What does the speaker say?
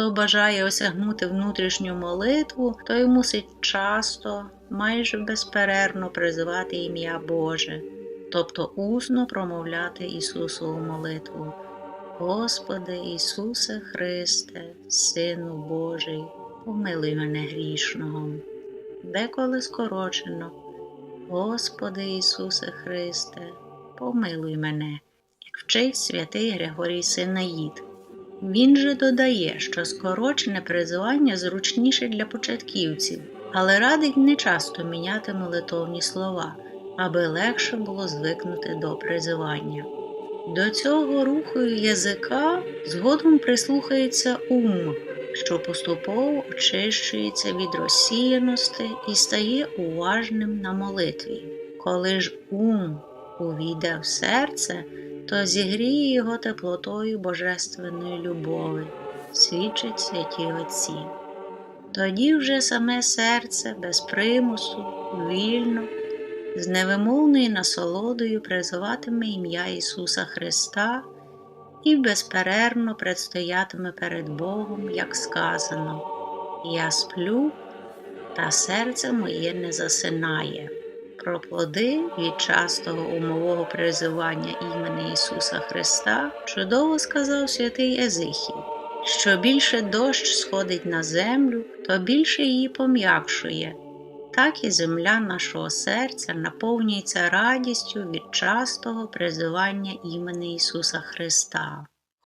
Хто бажає осягнути внутрішню молитву, той мусить часто, майже безперервно призивати ім'я Боже, тобто усно промовляти Ісусову молитву. Господи Ісусе Христе, Сину Божий, помилуй мене грішного. Деколи скорочено, Господи Ісусе Христе, помилуй мене, як вчив святий Григорій Синаїд. Він же додає, що скорочене призивання зручніше для початківців, але радить не часто міняти молитовні слова, аби легше було звикнути до призивання. До цього руху язика згодом прислухається ум, що поступово очищується від розсіяності і стає уважним на молитві. Коли ж ум увійде в серце, то зігріє його теплотою божественної любові, свідчить святі Отці. Тоді вже саме серце без примусу, вільно, з невимовною насолодою призиватиме ім'я Ісуса Христа і безперервно предстоятиме перед Богом, як сказано: Я сплю, та серце моє не засинає. Про плоди від частого умового призивання імені Ісуса Христа чудово сказав святий Езихій, що більше дощ сходить на землю, то більше її пом'якшує. Так і земля нашого серця наповнюється радістю від частого призивання імені Ісуса Христа.